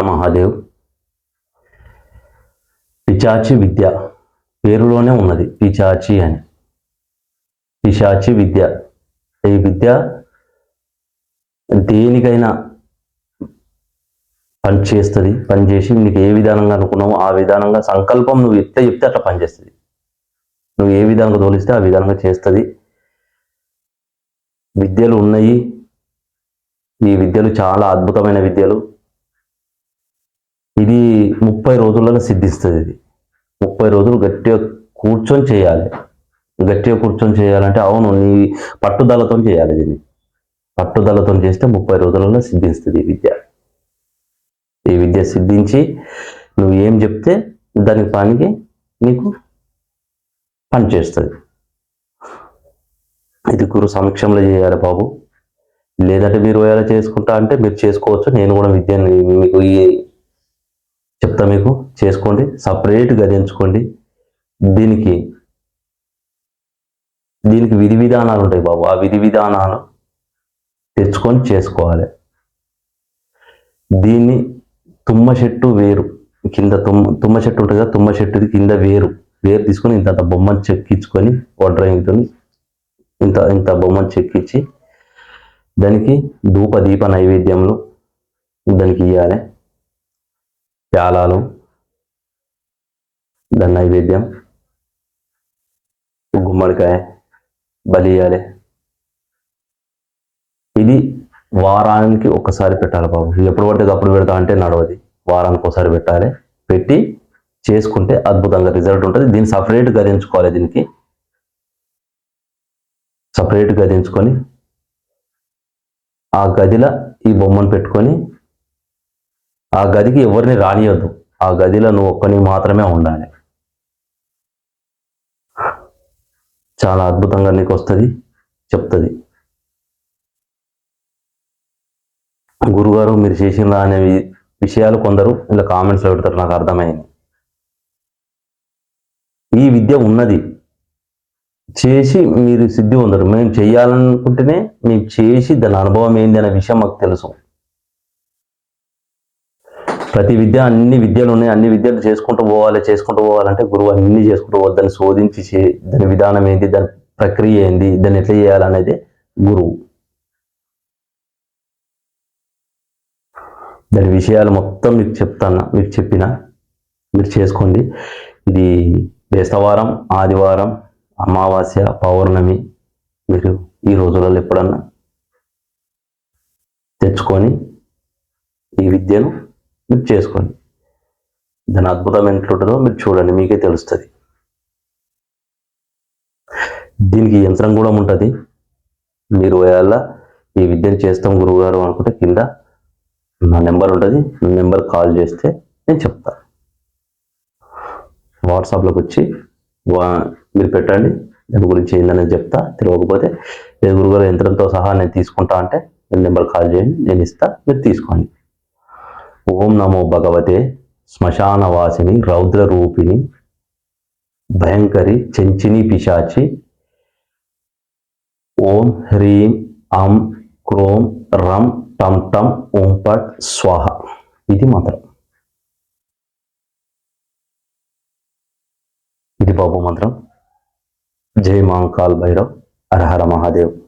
మహాదేవ్. పిచాచి విద్య పేరులోనే ఉన్నది. పిచాచి అని. పిశాచి విద్య. ఈ విద్య దేనికైనా పని చేస్తుంది పని చేసి నీకు ఏ విధానంగా అనుకున్నావో ఆ విధానంగా సంకల్పం నువ్వు ఎత్తే చెప్తే అట్లా పనిచేస్తుంది. నువ్వు ఏ విధంగా తోలిస్తే ఆ విధంగా చేస్తుంది. విద్యలు ఉన్నాయి. ఈ విద్యలు చాలా అద్భుతమైన విద్యలు. ఇది ముప్పై రోజులలో సిద్ధిస్తుంది ఇది. ముప్పై రోజులు గట్టిగా కూర్చొని చేయాలి. గట్టిగా కూర్చొని చేయాలంటే అవును నీ పట్టుదలతో చేయాలి దీన్ని. పట్టుదలతో చేస్తే ముప్పై రోజులలో సిద్ధిస్తుంది ఈ విద్య. ఈ విద్య సిద్ధించి నువ్వు ఏం చెప్తే దానికి పనికి నీకు పనిచేస్తుంది ఇది గురు సమక్షంలో చేయాలి బాబు. లేదంటే మీరు ఎలా చేసుకుంటా అంటే మీరు చేసుకోవచ్చు. నేను కూడా విద్యను మీకు ఈ చెప్తా మీకు. చేసుకోండి. సపరేట్గా ఎంచుకోండి దీనికి దీనికి విధి విధానాలు ఉంటాయి బాబు. ఆ విధి విధానాలు తెచ్చుకొని చేసుకోవాలి. దీన్ని తుమ్మ చెట్టు వేరు. కింద తుమ్మ తుమ్మ చెట్టు ఉంటుంది కదా తుమ్మ చెట్టుది కింద వేరు. వేరు తీసుకొని ఇంత బొమ్మను చెక్కించుకొని వడ్రంగితో ఇంత ఇంత బొమ్మను చెక్కించి దానికి ధూప దీప నైవేద్యములు దానికి ఇవ్వాలి ప్యాలాలు దాని నైవేద్యం గుమ్మడికాయ బలి ఇది వారానికి ఒక్కసారి పెట్టాలి బాబు. ఎప్పుడు పడితే అప్పుడు పెడతా అంటే నడవది. వారానికి ఒకసారి పెట్టాలి. పెట్టి చేసుకుంటే అద్భుతంగా రిజల్ట్ ఉంటుంది. దీన్ని సపరేట్ గదించుకోవాలి దీనికి. సపరేట్ గదించుకొని ఆ గదిలో ఈ బొమ్మను పెట్టుకొని ఆ గదికి ఎవరిని రానియొద్దు. ఆ గదిలో నువ్వు ఒక్కని మాత్రమే ఉండాలి. చాలా అద్భుతంగా నీకు వస్తుంది చెప్తుంది. గురుగారు మీరు చేసిన అనే విషయాలు కొందరు ఇలా కామెంట్స్లో పెడతారు నాకు అర్థమైంది. ఈ విద్య ఉన్నది. చేసి మీరు సిద్ధి పొందరు. మేము చేయాలనుకుంటేనే మేము చేసి దాని అనుభవం ఏంది అనే విషయం మాకు తెలుసు. ప్రతి విద్య అన్ని విద్యలు ఉన్నాయి అన్ని విద్యలు చేసుకుంటూ పోవాలి చేసుకుంటూ పోవాలంటే గురువు అన్ని చేసుకుంటూ పోవాలి. దాన్ని శోధించి దాని విధానం ఏంటి దాని ప్రక్రియ ఏంది దాన్ని ఎట్లా చేయాలనేది గురువు. దాని విషయాలు మొత్తం మీకు చెప్తాను మీకు చెప్పిన మీరు చేసుకోండి. ఇది బేస్తవారం ఆదివారం అమావాస్య పౌర్ణమి మీరు ఈ రోజులలో ఎప్పుడన్నా తెచ్చుకొని ఈ విద్యను మీరు చేసుకోండి. దాని అద్భుతం ఎట్లుంటుందో మీరు చూడండి మీకే తెలుస్తుంది. దీనికి యంత్రం కూడా ఉంటుంది. మీరు వేళ ఈ విద్యను చేస్తాం గురువుగారు అనుకుంటే కింద నా నెంబర్ ఉంటుంది నెంబర్ కాల్ చేస్తే నేను చెప్తాను వాట్సాప్లోకి వచ్చి వా- మీరు పెట్టండి దాని గురించి ఏందని చెప్తా తెలియకపోతే లేదు గురుగారు యంత్రంతో సహా నేను తీసుకుంటా అంటే నెంబర్ కాల్ చేయండి నేను ఇస్తా మీరు తీసుకోండి. ఓం నమో భగవతే శ్మశానవాసిని రౌద్రరూపిణి రౌద్ర రూపిణి భయంకరి చెంచిని పిశాచి ఓం హ్రీం అం క్రోం రం టం టం ఓం పట్ స్వాహ. ఇది మంత్రం. ఇది బాబు మంత్రం. జై మాంకాల్ భైరవ్. అర్హర మహాదేవ్.